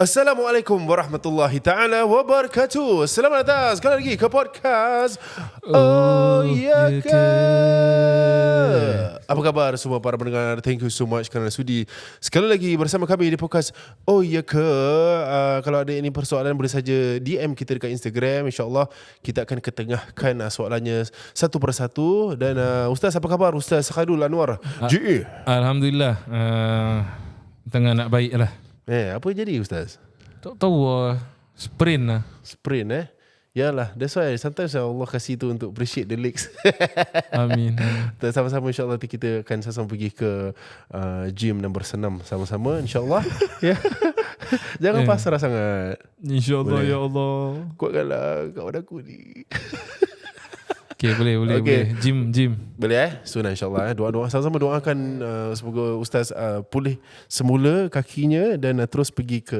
Assalamualaikum warahmatullahi taala wabarakatuh. Selamat datang sekali lagi ke podcast Oh, ya ke. Apa khabar semua para pendengar? Thank you so much kerana sudi sekali lagi bersama kami di podcast Oh ya ke. Uh, kalau ada ini persoalan boleh saja DM kita dekat Instagram. InsyaAllah kita akan ketengahkan uh, soalannya satu persatu. Dan uh, Ustaz apa khabar? Ustaz Sakadul Anwar. GE. Alhamdulillah uh, Tengah nak baik lah Eh, apa jadi Ustaz? Tak tahu uh, Sprint lah Sprint eh. Yalah, that's why sometimes Allah kasih tu untuk appreciate the legs. Amin sama-sama insyaAllah nanti kita akan sama-sama pergi ke uh, gym dan bersenam sama-sama insyaAllah. ya. Jangan Eh. pasrah sangat. InsyaAllah Boleh. ya Allah Kuatkanlah kawan aku ni. Okay boleh boleh Okay. boleh Gym gym Boleh eh? Sunnah insyaAllah eh. Doa-doa sama-sama doakan uh, semoga Ustaz uh, pulih semula kakinya dan uh, terus pergi ke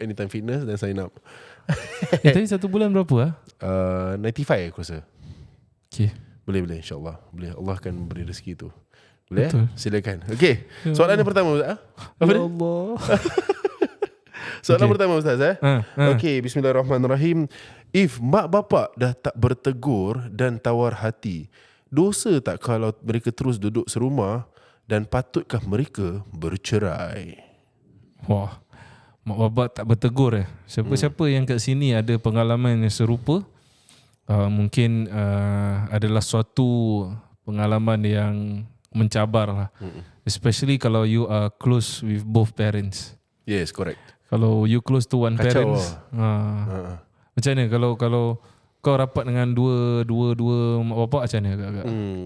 Anytime Fitness dan sign up. eh, Tadi satu bulan berapa ah? Uh, 95 aku rasa. Okay Boleh boleh insyaAllah. Boleh Allah akan beri rezeki tu. Boleh? Betul. Eh? Silakan. Okey. Soalan yang pertama Ustaz. ah? Apa Ya dia? Allah Soalan Okey. pertama Ustaz eh. ha, ha. Okey, bismillahirrahmanirrahim. If mak bapak dah tak bertegur dan tawar hati, dosa tak kalau mereka terus duduk serumah dan patutkah mereka bercerai? Wah Mak bapak tak bertegur eh Siapa-siapa yang kat sini ada pengalaman yang serupa uh, Mungkin uh, adalah suatu pengalaman yang mencabar lah Especially kalau you are close with both parents Yes, correct. Kalau you close to one Kacau parents uh, Ha. Macam mana kalau kalau kau rapat dengan dua dua dua mak bapak macam mana agak-agak? Hmm.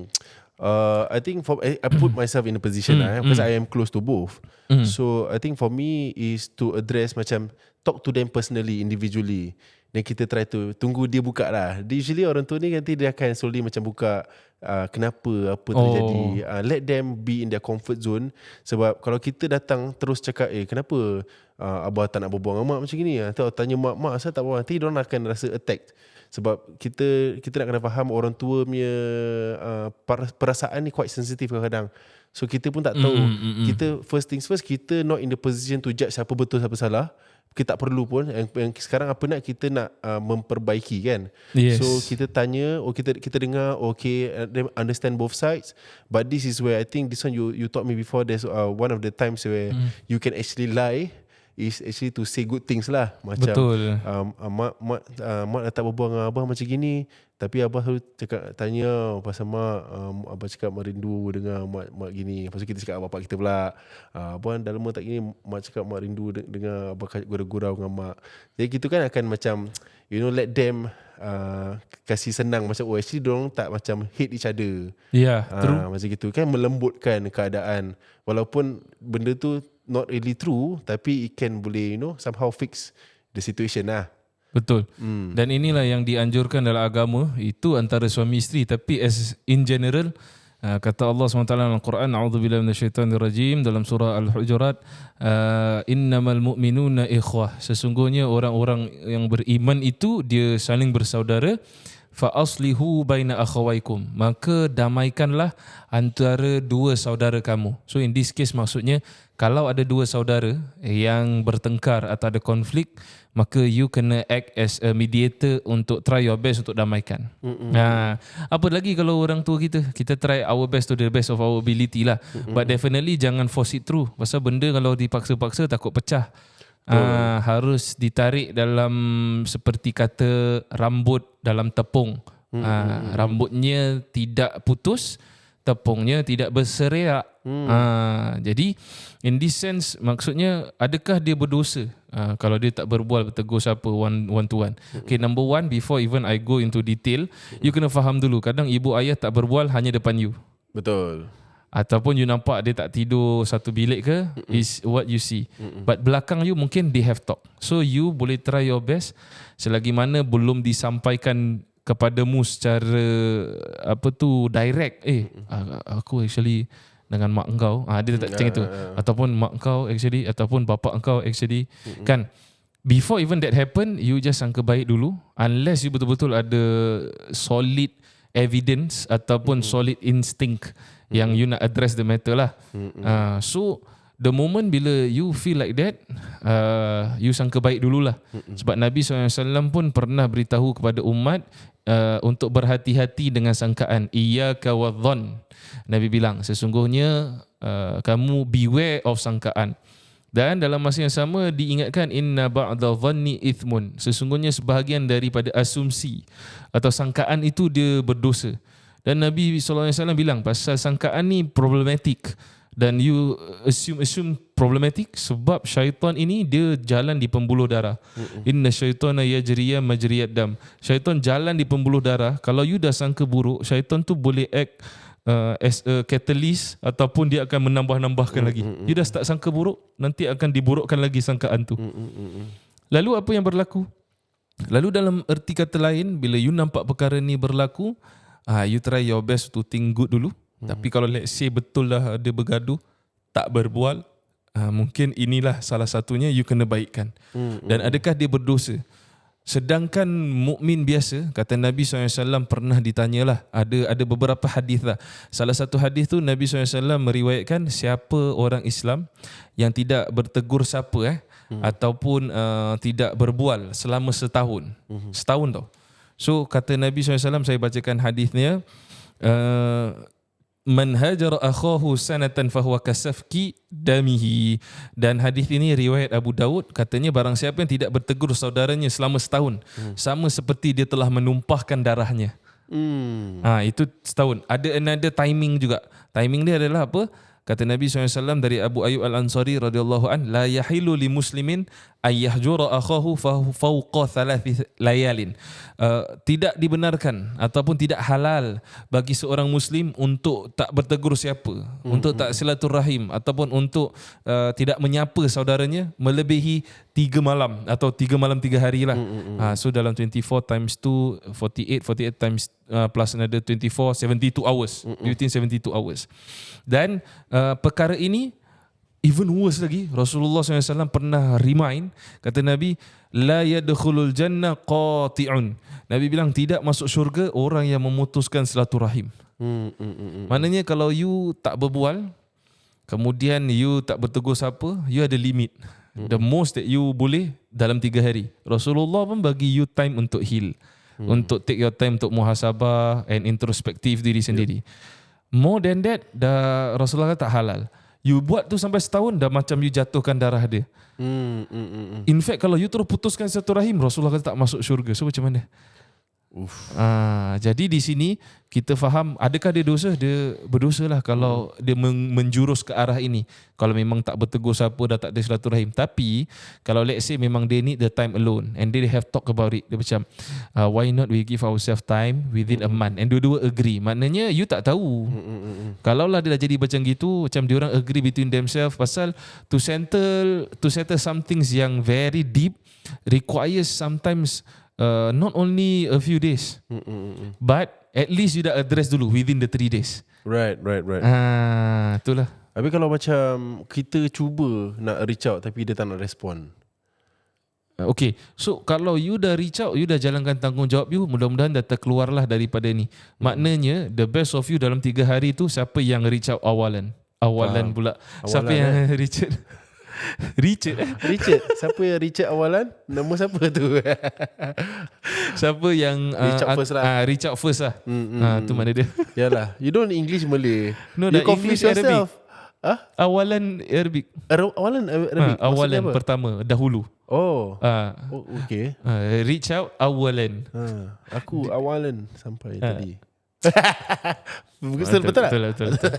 Uh, I think for I, I put myself in a position lah, eh, because I am close to both. Mm. So I think for me is to address macam talk to them personally, individually. Then kita try to tunggu dia buka lah. Usually orang tua ni nanti dia akan slowly macam buka uh, kenapa, apa terjadi. Oh. Uh, let them be in their comfort zone. Sebab kalau kita datang terus cakap, eh kenapa uh, abah tak nak berbual dengan mak macam gini? Atau tanya mak, mak saya tak berbual. Nanti dia akan rasa attacked. Sebab kita kita nak kena faham orang tua punya uh, per- perasaan ni quite sensitive kadang-kadang. So kita pun tak tahu. Mm, mm, mm. Kita first things first kita not in the position to judge siapa betul siapa salah. Kita tak perlu pun. Yang, yang sekarang apa nak kita nak uh, memperbaiki kan. Yes. So kita tanya, oh kita kita dengar, okay, uh, understand both sides. But this is where I think this one you you taught me before. There's uh, one of the times where Mm. you can actually lie is actually to say good things lah. Macam Betul. um, uh, mak mak uh, mak dah tak berbual dengan abah macam gini tapi abah selalu cakap tanya pasal mak um, abah cakap mak rindu dengan mak mak gini lepas tu kita cakap bapak kita pula uh, abah dah lama tak gini mak cakap mak rindu de- dengan abah gurau-gurau dengan mak jadi gitu kan akan macam you know let them uh, kasih senang macam oh actually dorang tak macam hate each other Ya, yeah, true. Ah, macam gitu kan melembutkan keadaan walaupun benda tu not really true tapi it can boleh you know somehow fix the situation lah Betul. Hmm. Dan inilah yang dianjurkan dalam agama itu antara suami isteri tapi as in general uh, kata Allah SWT dalam Al-Quran a'udzubillahi minasyaitonirrajim dalam surah Al-Hujurat uh, innamal mu'minuna ikhwah sesungguhnya orang-orang yang beriman itu dia saling bersaudara fa aslihu baina akhawaikum maka damaikanlah antara dua saudara kamu so in this case maksudnya kalau ada dua saudara yang bertengkar atau ada konflik maka you kena act as a mediator untuk try your best untuk damaikan. Mm-hmm. Ha, apa lagi kalau orang tua kita kita try our best to the best of our ability lah. Mm-hmm. But definitely jangan force it through. Pasal benda kalau dipaksa-paksa takut pecah. Uh, harus ditarik dalam seperti kata rambut dalam tepung. Mm-hmm. Uh, rambutnya tidak putus, tepungnya tidak berseriak. Hmm. Uh, jadi in this sense maksudnya adakah dia berdosa uh, kalau dia tak berbual bertegur siapa one one to one. Okay number one before even I go into detail you kena faham dulu kadang ibu ayah tak berbual hanya depan you betul ataupun you nampak dia tak tidur satu bilik ke Mm-mm. is what you see. Mm-mm. But belakang you mungkin they have talk. So you boleh try your best. Selagi mana belum disampaikan kepadamu secara apa tu direct. Eh aku actually dengan mak engkau. Ah dia tak macam itu. Ataupun mak engkau actually. Ataupun bapa engkau actually. Kan before even that happen you just sangka baik dulu. Unless you betul-betul ada solid evidence ataupun solid instinct yang you nak address the matter lah. Uh, so the moment bila you feel like that uh, you sangka baik dululah sebab Nabi SAW pun pernah beritahu kepada umat uh, untuk berhati-hati dengan sangkaan iyyaka wadhann Nabi bilang sesungguhnya uh, kamu beware of sangkaan. Dan dalam masa yang sama diingatkan inna ba'da dhanni ithmun. Sesungguhnya sebahagian daripada asumsi atau sangkaan itu dia berdosa dan Nabi SAW bilang pasal sangkaan ni problematik dan you assume assume problematic sebab syaitan ini dia jalan di pembuluh darah. Mm-mm. Inna syaitana yajriya majriyad dam. Syaitan jalan di pembuluh darah. Kalau you dah sangka buruk, syaitan tu boleh act uh, as a catalyst ataupun dia akan menambah-nambahkan mm-hmm. lagi. You dah start sangka buruk, nanti akan diburukkan lagi sangkaan tu. Mm-hmm. Lalu apa yang berlaku? Lalu dalam erti kata lain, bila you nampak perkara ni berlaku, uh, you try your best to think good dulu. Hmm. Tapi kalau let's say betul lah dia bergaduh, tak berbual, uh, mungkin inilah salah satunya you kena baikkan. Hmm. Dan adakah dia berdosa? Sedangkan mukmin biasa, kata Nabi SAW pernah ditanyalah, ada ada beberapa hadis lah. Salah satu hadis tu Nabi SAW meriwayatkan siapa orang Islam yang tidak bertegur siapa eh, hmm. ataupun uh, tidak berbual selama setahun. Hmm. Setahun tau. So kata Nabi SAW, saya bacakan hadisnya, uh, man hajara akhahu sanatan fahuwa kasafki damihi. Dan hadis ini riwayat Abu Daud katanya barang siapa yang tidak bertegur saudaranya selama setahun hmm. sama seperti dia telah menumpahkan darahnya. Hmm. ha, itu setahun. Ada another timing juga. Timing dia adalah apa? Kata Nabi SAW dari Abu Ayyub Al-Ansari radhiyallahu an la yahilu li muslimin ayyahjura akhahu fawqa thalathi layalin uh, tidak dibenarkan ataupun tidak halal bagi seorang muslim untuk tak bertegur siapa mm-hmm. untuk tak silaturahim ataupun untuk uh, tidak menyapa saudaranya melebihi tiga malam atau tiga malam tiga hari lah mm-hmm. uh, so dalam 24 times 2 48 48 times uh, plus another 24 72 hours mm-hmm. within 72 hours dan uh, perkara ini even worse lagi Rasulullah SAW pernah remind kata Nabi la yadkhulul jannah qati'un Nabi bilang tidak masuk syurga orang yang memutuskan silaturahim hmm, hmm, hmm, hmm. maknanya kalau you tak berbual kemudian you tak bertegur siapa you ada limit hmm. the most that you boleh dalam tiga hari Rasulullah pun bagi you time untuk heal hmm. untuk take your time untuk muhasabah and introspektif diri sendiri yep. more than that dah Rasulullah tak halal You buat tu sampai setahun dah macam you jatuhkan darah dia. Hmm, hmm, hmm. In fact kalau you terus putuskan satu rahim Rasulullah kata tak masuk syurga. So macam mana? Uf. Ah, jadi di sini kita faham adakah dia dosa? Dia berdosa lah kalau hmm. dia menjurus ke arah ini. Kalau memang tak bertegur siapa dah tak ada silaturahim. Tapi kalau let's say memang they need the time alone and they have talk about it. Dia macam uh, why not we give ourselves time within hmm. a month and dua-dua agree. Maknanya you tak tahu. Hmm. Kalau lah dia dah jadi macam gitu macam dia orang agree between themselves pasal to settle to settle some things yang very deep requires sometimes uh, not only a few days, Mm-mm. but at least you dah address dulu within the three days. Right, right, right. Ah, itulah. Tapi kalau macam kita cuba nak reach out tapi dia tak nak respon. Uh, okay, so kalau you dah reach out, you dah jalankan tanggungjawab you, mudah-mudahan dah terkeluarlah daripada ni. Maknanya, the best of you dalam tiga hari tu, siapa yang reach out awalan? Awalan Faham. pula. Awalan siapa yang eh? reach out? Richard? Richard. Siapa yang Richard awalan? Nama siapa tu? Siapa yang uh, Richard first lah. uh, Richard first lah. Mm, mm, uh, Tu mana dia? Yalah. You don't English Malay. No you confuse English yourself. Huh? Awalan Arabic. Awalan Arabic. Ha, Awalan pertama Dahulu. Oh, uh, oh Okay. Uh, Reach out Awalan. Uh, Aku awalan Sampai uh. tadi betul, betul, betul, tak? Betul, betul, betul.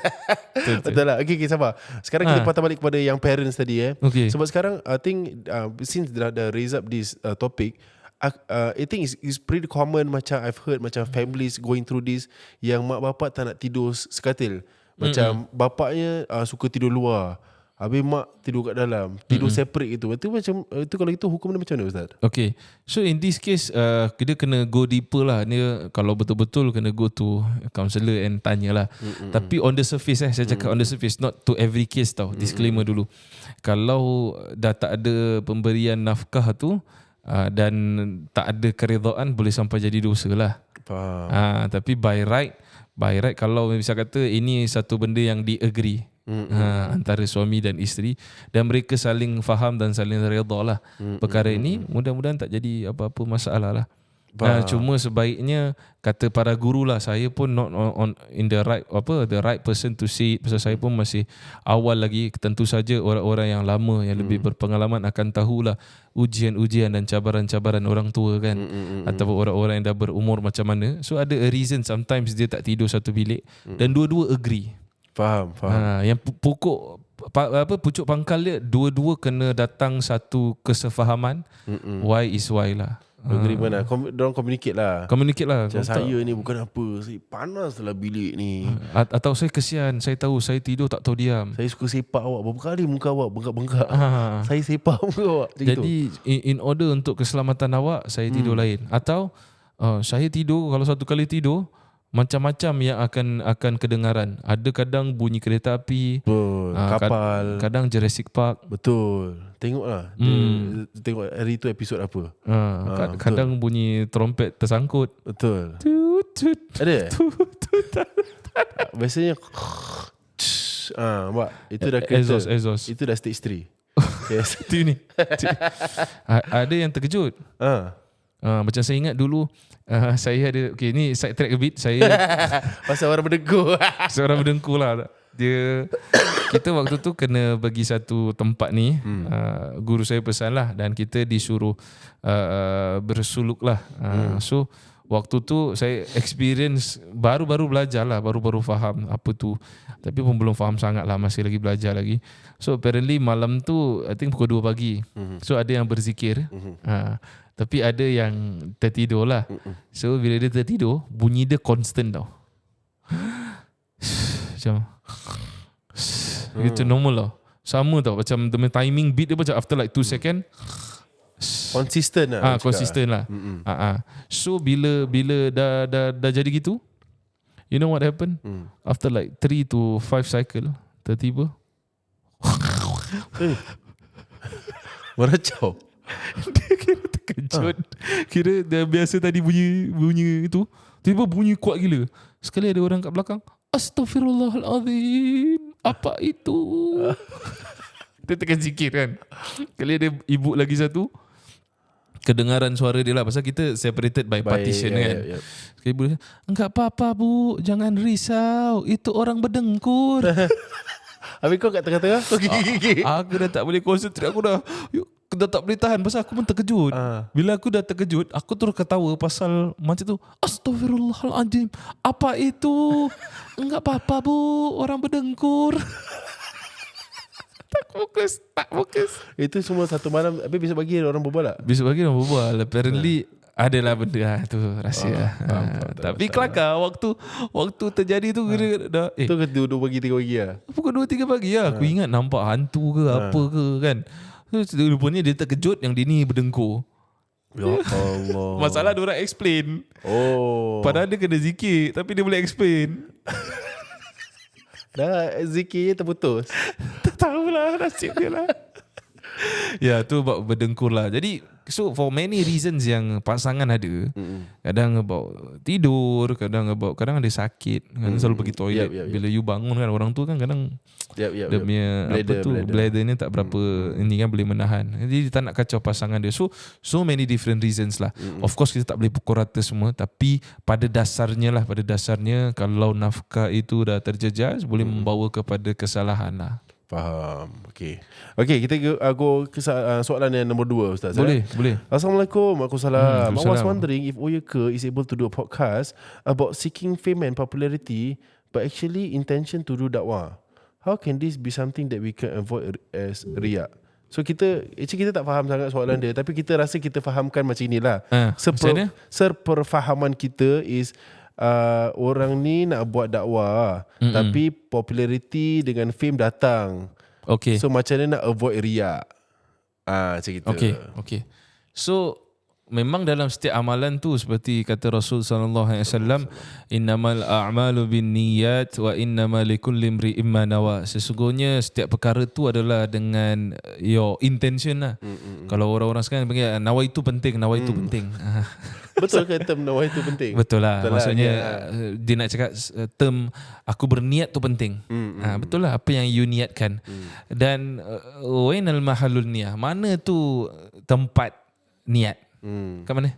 betul, betul. lah. Okay, okay, sabar. Sekarang ha. kita patah balik kepada yang parents tadi. Eh. Okay. Sebab sekarang, I think, uh, since dah, dah raise up this uh, topic, uh, I think it's, it's pretty common macam I've heard macam families going through this yang mak bapak tak nak tidur sekatil. Macam mm-hmm. bapaknya uh, suka tidur luar. Habis mak tidur kat dalam Tidur mm-hmm. separate gitu Itu macam Itu kalau itu hukum dia macam mana Ustaz? Okay So in this case uh, Dia kena go deeper lah Dia Kalau betul-betul Kena go to Counselor and tanya lah mm-hmm. Tapi on the surface eh Saya cakap mm-hmm. on the surface Not to every case tau Disclaimer mm-hmm. dulu Kalau Dah tak ada Pemberian nafkah tu uh, Dan Tak ada keredaan Boleh sampai jadi dosa lah uh, Tapi by right By right Kalau bisa kata Ini satu benda yang di agree Hmm, ha, antara suami dan isteri. Dan mereka saling faham dan saling redha lah Hmm, perkara ini. Mudah-mudahan tak jadi apa-apa masalah lah. Nah, cuma sebaiknya kata para guru lah. Saya pun not on, on in the right apa the right person to see it. Pasal saya pun masih awal lagi. Tentu saja orang-orang yang lama yang lebih Hmm. berpengalaman akan tahulah ujian-ujian dan cabaran-cabaran orang tua kan. Hmm, ataupun orang-orang yang dah berumur macam mana. So ada a reason sometimes dia tak tidur satu bilik. Hmm. dan dua-dua agree Faham, faham. Ha, yang pokok pa, apa pucuk pangkal dia dua-dua kena datang satu kesefahaman Mm-mm. why is why lah. Agreement lah. Kom- dorang communicate lah. Communicate lah. Macam Kau tak- saya ni bukan apa. Saya panas lah bilik ni. A- atau saya kesian, saya tahu saya tidur tak tahu diam. Saya suka sepak awak. Berapa kali muka awak bengkak-bengkak. Ha. Saya sepak muka awak. Macam. Jadi in, in order untuk keselamatan awak saya tidur Hmm. lain atau uh, saya tidur kalau satu kali tidur macam-macam yang akan akan kedengaran. Ada kadang bunyi kereta api, Betul. Ah, kad- Kapal. kadang Jurassic Park. Betul. Tengoklah. Dia, Hmm. Tengok hari tu episod apa. Uh, Ah, kad- kadang bunyi trompet tersangkut. Betul. Tut, tut, Ada? tut, tut. Biasanya Ah, nampak? Itu dah kereta. Exhaust, exhaust. Itu dah stage 3. yes. Itu ni. Ada yang terkejut. Ah. Uh, macam saya ingat dulu uh, saya ada okay ni side track a bit saya Pasal orang berdegur. seorang berdengkur lah dia kita waktu tu kena bagi satu tempat ni hmm. uh, guru saya pesan lah dan kita disuruh uh, bersuluk lah uh, hmm. so waktu tu saya experience baru-baru belajar lah baru-baru faham apa tu tapi pun belum faham sangat lah masih lagi belajar lagi so apparently malam tu I think pukul 2 pagi Mhm. so ada yang berzikir Mhm. uh, tapi ada yang tertidur lah so bila dia tertidur bunyi dia constant tau macam Gitu normal lah Sama tau Macam the timing beat dia macam After like 2 second Consistent lah. Ah. Consistent lah Mm-mm. ah, ah. So bila Bila dah, dah, dah jadi gitu You know what happened Hmm. After like 3 to 5 cycle Tertiba Meracau. Dia kira terkejut. Kira dia biasa tadi bunyi Bunyi itu Tiba bunyi kuat gila. Sekali ada orang kat belakang Astaghfirullahalazim Apa itu? Dia tengah zikir kan. Kali ada ibu lagi satu Kedengaran suara dia lah. Pasal kita separated by partition Baik, ya, kan ya. Sekali ibu dia Enggak apa-apa bu. Jangan risau. Itu orang berdengkur. Habis kau kat tengah-tengah? Kau gigi-gigi Aku dah tak boleh concentrate. Aku dah Aku dah tak boleh tahan Pasal aku pun terkejut. Ah. Bila aku dah terkejut Aku terus ketawa Pasal macam tu. Astaghfirullahaladzim Apa itu? Enggak apa-apa bu. Orang berdengkur. Tak fokus Tak fokus. Itu semua satu malam Habis besok pagi ada orang berbual tak? Besok pagi orang berbual. Apparently Adalah benda. Lah tu rahsia. Ah, faham, Ah, faham, tak Tapi kelakar waktu waktu terjadi tu kira dah eh. Tu ke dua, dua pagi tiga pagi lah pukul 2 3 pagi lah aku ingat nampak hantu ke apa ke kan. Rupanya dia terkejut yang dia ni berdengkur. Ya Allah. Masalah dia orang explain. Oh. Padahal dia kena zikir Tapi dia boleh explain. Dah zikir terputus. Tak tahulah Nasib dia lah Ya tu about berdengkur lah. Jadi So for many reasons yang pasangan ada Mm-mm. Kadang about tidur Kadang about Kadang ada sakit Kadang selalu pergi toilet. Yup, yup, yup. Bila you bangun kan Orang tu kan kadang Yap, yap, Dia punya Apa Bladder, tu bladder. Ni tak berapa Ini kan boleh menahan. Jadi dia tak nak kacau pasangan dia. So so many different reasons lah. Of course kita tak boleh pukul rata semua Tapi pada dasarnya lah Pada dasarnya Kalau nafkah itu dah terjejas Boleh membawa kepada kesalahan lah Faham. Okay Okay kita go, uh, go ke uh, soalan yang nombor dua Ustaz Boleh eh? Boleh Assalamualaikum Waalaikumsalam. Hmm, I was wondering if Oyeka is able to do a podcast About seeking fame and popularity But actually intention to do dakwah. How can this be something that we can avoid as riak? So kita Actually kita tak faham sangat soalan dia Tapi kita rasa kita fahamkan macam inilah. Ah, macam mana? Seperfahaman kita is uh, Orang ni nak buat dakwah Mm-mm. Tapi popularity dengan fame datang. Okay. So macam mana nak avoid riak? Ah, macam gitu. Okay Okay. So memang dalam setiap amalan tu seperti kata Rasul sallallahu alaihi wasallam innamal a'malu binniyat wa innamal likulli imri'in ma nawa. Sesungguhnya setiap perkara tu adalah dengan your intention lah. Mm-mm. kalau orang-orang sekarang panggil nawa itu penting nawa itu penting. Ah, Betul ke term nawai tu penting? betul lah Betul lah, maksudnya ya. uh, dia nak cakap uh, term aku berniat tu penting Mm, Ha, betul lah apa yang you niatkan dan uh, wainal mahalul niyah mana tu tempat niat Hmm. kat mana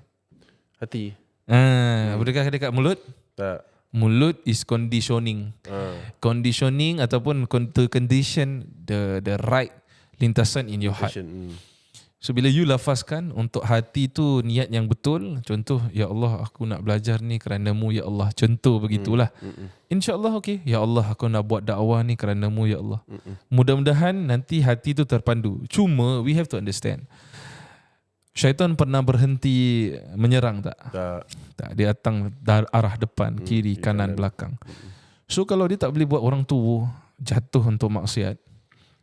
Hati. Ah, adakah dekat mulut? Tak. Mulut is conditioning. Ha. Conditioning ataupun to condition the the right lintasan in your heart. Passion. Hmm. So bila you lafazkan untuk hati tu niat yang betul, contoh ya Allah aku nak belajar ni kerana-Mu ya Allah. Contoh begitulah. Mm-mm. InsyaAllah okey. Ya Allah aku nak buat dakwah ni kerana-Mu ya Allah. Mm-mm. Mudah-mudahan nanti hati tu terpandu. Cuma we have to understand. Syaitan pernah berhenti menyerang tak? Tak. Tak, dia datang dar arah depan, Hmm, kiri, kiri, kanan, kanan. belakang. So kalau dia tak boleh buat orang tu jatuh untuk maksiat,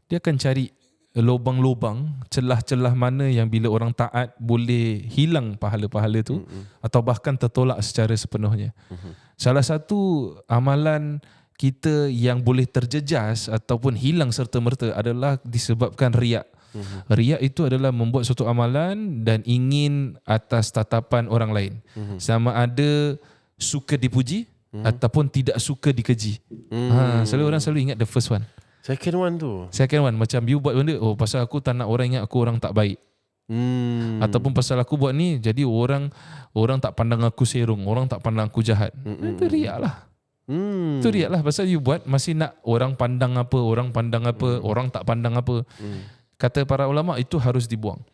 dia akan cari lubang-lubang, celah-celah mana yang bila orang taat boleh hilang pahala-pahala tu Mm-mm. atau bahkan tertolak secara sepenuhnya. Mhm. Salah satu amalan kita yang boleh terjejas ataupun hilang serta-merta adalah disebabkan riak. Mhm. Riak itu adalah membuat suatu amalan dan ingin atas tatapan orang lain. Mhm. Sama ada suka dipuji ataupun tidak suka dikeji. Hmm. Ha, selalu orang selalu ingat the first one. Second one tu. Second one macam you buat benda oh pasal aku tak nak orang ingat aku orang tak baik. Hmm. Ataupun pasal aku buat ni jadi orang orang tak pandang aku serong, orang tak pandang aku jahat. Mm-mm. Itu riak lah. Hmm. Itu riak lah pasal you buat masih nak orang pandang apa, orang pandang apa, orang tak pandang apa. Hmm. Kata para ulama itu harus dibuang.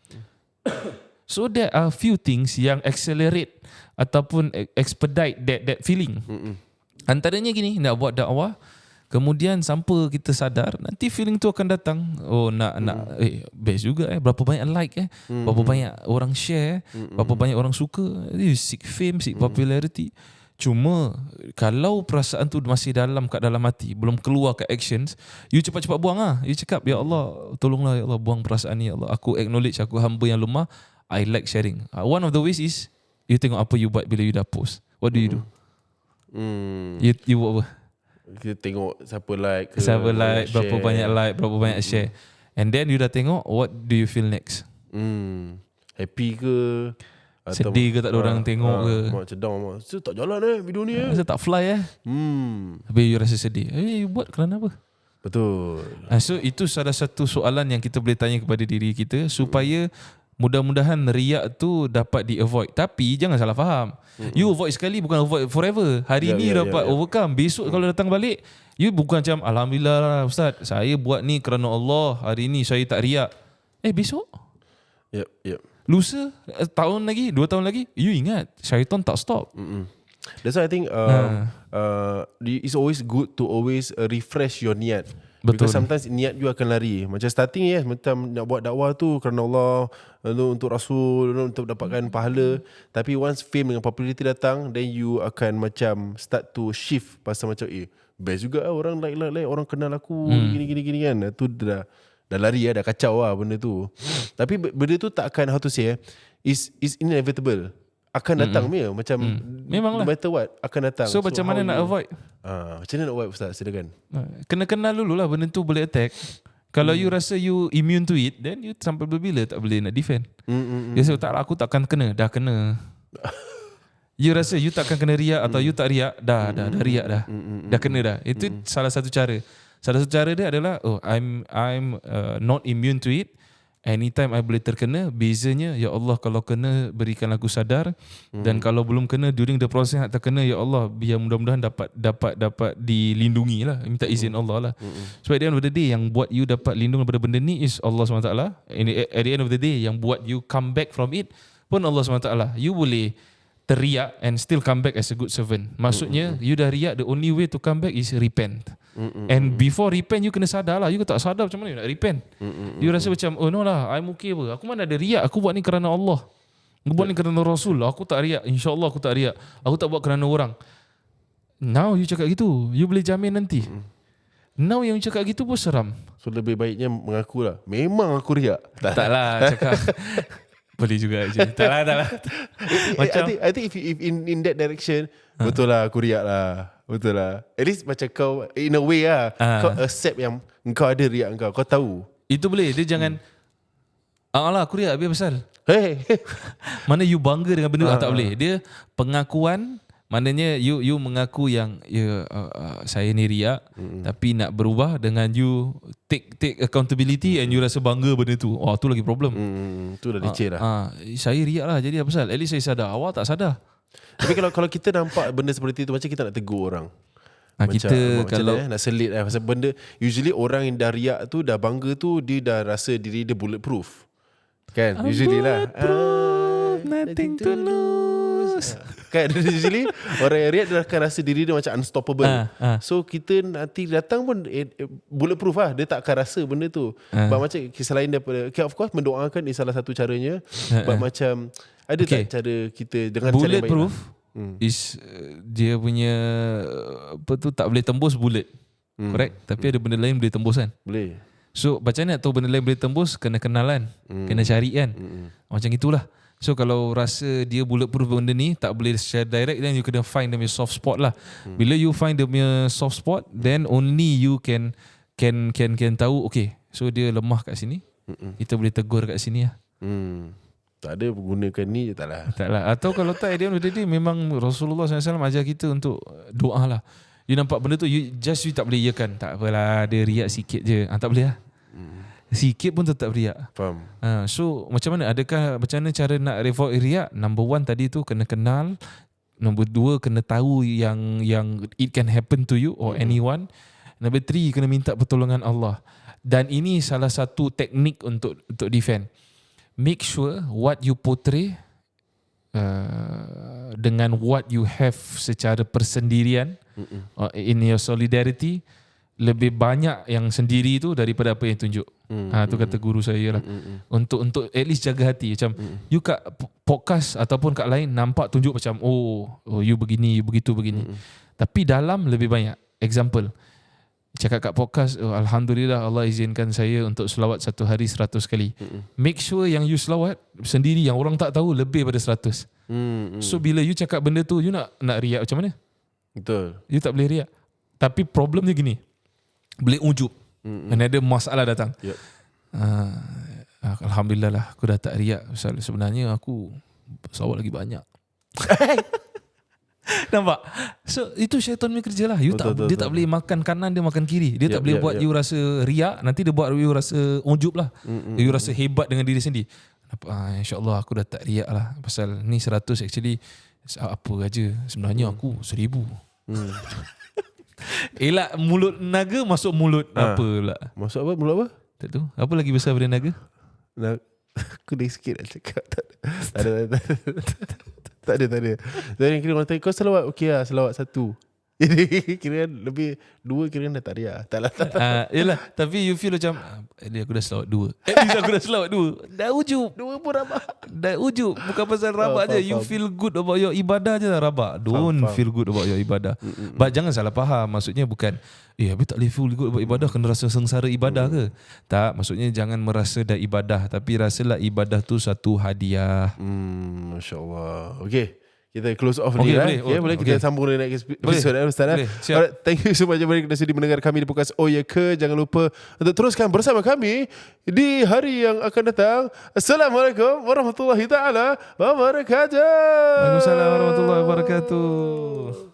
So there are few things yang accelerate ataupun e- expedite that that feeling. Mm-mm. Antaranya gini, nak buat dakwah, kemudian sampai kita sadar, nanti feeling tu akan datang. Oh nak nak eh best juga eh berapa banyak like eh, berapa banyak orang share, berapa banyak orang suka. You seek fame, seek popularity. Cuma kalau perasaan tu masih dalam kat dalam hati, belum keluar ke actions, you cepat-cepat buang ah. You cakap ya Allah, tolonglah ya Allah buang perasaan ni ya Allah. Aku acknowledge aku hamba yang lemah. I like sharing. Uh, one of the ways is you tengok apa you buat bila you dah post. What do you do? Hmm. You you buat apa? Kita tengok siapa like ke, Siapa like, share. berapa banyak like, berapa banyak share. And then you dah tengok, what do you feel next? Hmm. Happy ke? Sedih ke tak ada orang tengok ke? Mak cedang mak. Saya tak jalan eh video ni eh. Masa tak fly eh. Hmm. Habis you rasa sedih. Eh, you buat kerana apa? Betul. Ah, so itu salah satu soalan yang kita boleh tanya kepada diri kita supaya mudah-mudahan riak tu dapat di avoid. Tapi jangan salah faham. You avoid sekali bukan avoid forever. Hari Ya, ni ya, dapat ya, ya. overcome. Besok kalau datang balik, you bukan macam alhamdulillah lah ustaz, saya buat ni kerana Allah. Hari ni saya tak riak. Eh besok Yep, yep. Lusa eh, tahun lagi, dua tahun lagi, you ingat syaitan tak stop. Mm-mm. That's why I think Ha. um, uh, it's always good to always uh, refresh your niat. Betul. Because sometimes niat you akan lari. Macam starting yes, macam nak buat dakwah tu kerana Allah, lalu untuk Rasul, lalu untuk dapatkan pahala. Tapi once fame dengan popularity datang, then you akan macam start to shift pasal macam eh, best juga lah orang like like like orang kenal aku Hmm. gini gini gini kan. Tu dah dah lari lah, dah kacau lah benda tu. Tapi benda tu tak akan how to say eh, is is inevitable. Akan datang mm macam Memang lah. no matter what akan datang. So, macam mana nak you- avoid? Ah, macam mana nak avoid ustaz? Silakan. Kena kenal dulu lah benda tu boleh attack. Kalau you rasa you immune to it, then you sampai bila tak boleh nak defend. Mm, mm, mm. Rasa tak lah, aku takkan kena, dah kena. you rasa you takkan kena riak atau you tak riak, dah, dah, dah riak dah. Dah kena dah. Itu salah satu cara. Salah satu cara dia adalah, oh I'm I'm uh, not immune to it. Anytime I boleh terkena, bezanya, Ya Allah kalau kena berikan aku sadar dan kalau belum kena during the process nak terkena, Ya Allah biar mudah-mudahan dapat dapat dapat dilindungi lah. Minta izin Allah lah. So at the end of the day yang buat you dapat lindung daripada benda ni is Allah SWT. At the end of the day yang buat you come back from it pun Allah SWT. You boleh teriak and still come back as a good servant. Maksudnya you dah riak the only way to come back is repent. And before repent you kena sadar lah. You tak sadar macam mana you nak repent. You rasa macam oh no lah I'm okay apa. Aku mana ada riak. Aku buat ni kerana Allah. Aku buat ni kerana Rasul. Aku tak riak. InsyaAllah aku tak riak. Aku tak buat kerana orang. Now you cakap gitu. You boleh jamin nanti. Now yang cakap gitu pun seram. So lebih baiknya mengaku lah. Memang aku riak. Tak. Tak lah cakap. Boleh juga je. tak lah, tak lah. I Macam- think, I think if, if in in that direction betul lah aku riak lah. Betul lah. At least macam kau in a way lah Ah. kau accept yang kau ada riak kau. Kau tahu. Itu boleh. Dia jangan, ah lah aku riak habis pasal. Hey. Mana you bangga dengan benda tu? Ah, Ah, tak boleh. Dia pengakuan, maknanya you you mengaku yang ya uh, uh, saya ni riak mm. tapi nak berubah dengan you take take accountability and you rasa bangga benda tu. Oh tu lagi problem. hmm, tu dah leceh lah. Ah, saya riak lah jadi apa pasal? At least saya sadar. Awak tak sadar. Tapi kalau kalau kita nampak benda seperti itu macam kita nak tegur orang. Ha, macam, kita macam kalau eh, nak selit lah pasal benda usually orang yang dah riak tu dah bangga tu dia dah rasa diri dia bulletproof. Kan? usually lah. Ah, nothing to lose. Kan usually orang yang riak dia akan rasa diri dia macam unstoppable. Ah, ah. So kita nanti datang pun eh, eh, bulletproof lah. Dia tak akan rasa benda tu. Ah. But macam selain daripada okay, of course mendoakan ni salah satu caranya. But macam ada Okay. tak cara kita dengan cara yang baik Bulletproof? Hmm. is uh, dia punya uh, apa tu tak boleh tembus bullet. Hmm. Correct? Tapi ada benda lain boleh tembus kan? Boleh. So macam mana nak tahu benda lain boleh tembus Kena kenalan hmm. Kena cari kan Hmm. Macam itulah So kalau rasa dia bulletproof benda ni Tak boleh share direct Then you kena find punya soft spot lah hmm. Bila you find punya soft spot Then only you can Can can can tahu Okay So dia lemah kat sini Mm-mm. Kita boleh tegur kat sini lah Hmm. Tak ada gunakan ni je tak lah. Tak lah Atau kalau tak the day Memang Rasulullah SAW ajar kita untuk Doa lah You nampak benda tu you, Just you tak boleh iakan Tak apalah Dia riak sikit je ah, Tak boleh lah Sikit pun tetap riak Faham? Ha, so macam mana? Adakah macam mana cara nak revolt riak? Number one tadi tu kena kenal. Number dua kena tahu yang yang it can happen to you or anyone. Number three kena minta pertolongan Allah. Dan ini salah satu teknik untuk untuk defend. Make sure what you portray uh, dengan what you have secara persendirian uh, in your solidarity lebih banyak yang sendiri tu daripada apa yang tunjuk. Hmm, Ha tu kata guru saya lah. Untuk untuk at least jaga hati macam you kat po- podcast ataupun kat lain nampak tunjuk macam oh, oh you begini, you begitu begini. Tapi dalam lebih banyak. Example. Cakap kat podcast oh, alhamdulillah Allah izinkan saya untuk selawat satu hari seratus kali. Make sure yang you selawat sendiri yang orang tak tahu lebih pada seratus. Hmm. hmm. So bila you cakap benda tu you nak nak riak macam mana? Betul. You tak boleh riak. Tapi problemnya gini. Boleh ujub. Hmm. Dan ada masalah datang. Yep. Uh, Alhamdulillah lah aku dah tak riak sebenarnya aku Sawat lagi banyak Nampak? So itu syaitan punya kerja lah you Betul, tak, betul, Dia betul. tak boleh makan kanan Dia makan kiri Dia Yep, tak boleh yep, buat yep. you rasa riak Nanti dia buat you rasa ujub lah Mm-mm. You rasa hebat dengan diri sendiri? Ah, InsyaAllah aku dah tak riak lah Pasal ni 100 actually Apa aja Sebenarnya aku seribu Hmm. Elak mulut naga masuk mulut Ah. apa pula Masuk apa? Mulut apa? Tak tahu Apa lagi besar daripada naga? Nak aku dah sikit nak cakap. Tak ada. Tak ada. Tak ada. Tak ada. Tak ada. Jadi kira orang tanya kau selawat okey lah selawat satu. Jadi kira lebih dua kira dah tak ada. Tak lah. Tak. Ah, yelah Tapi you feel macam ah, At least aku dah selawat dua At least aku dah selawat dua Dah ujub Dua pun rabak. Dah ujub Bukan pasal rabak je faham, You feel good about your ibadah je lah rabak Don't faham. feel good about your ibadah But jangan salah faham Maksudnya bukan Eh habis tak boleh feel good about ibadah Kena rasa sengsara ibadah ke Tak Maksudnya jangan merasa dah ibadah Tapi rasalah ibadah tu satu hadiah Hmm, Masya Allah. Okay. Kita close off Okay, ni lah. boleh. Okay, Oh, boleh kita okay. sambung dengan next episode Boleh. eh, Ustaz. eh? Boleh, siap. Alright, thank you so much Mari kita sudi mendengar kami di podcast Oh Ya Ke. Jangan lupa untuk teruskan bersama kami di hari yang akan datang. Assalamualaikum warahmatullahi taala wabarakatuh. Waalaikumsalam warahmatullahi wabarakatuh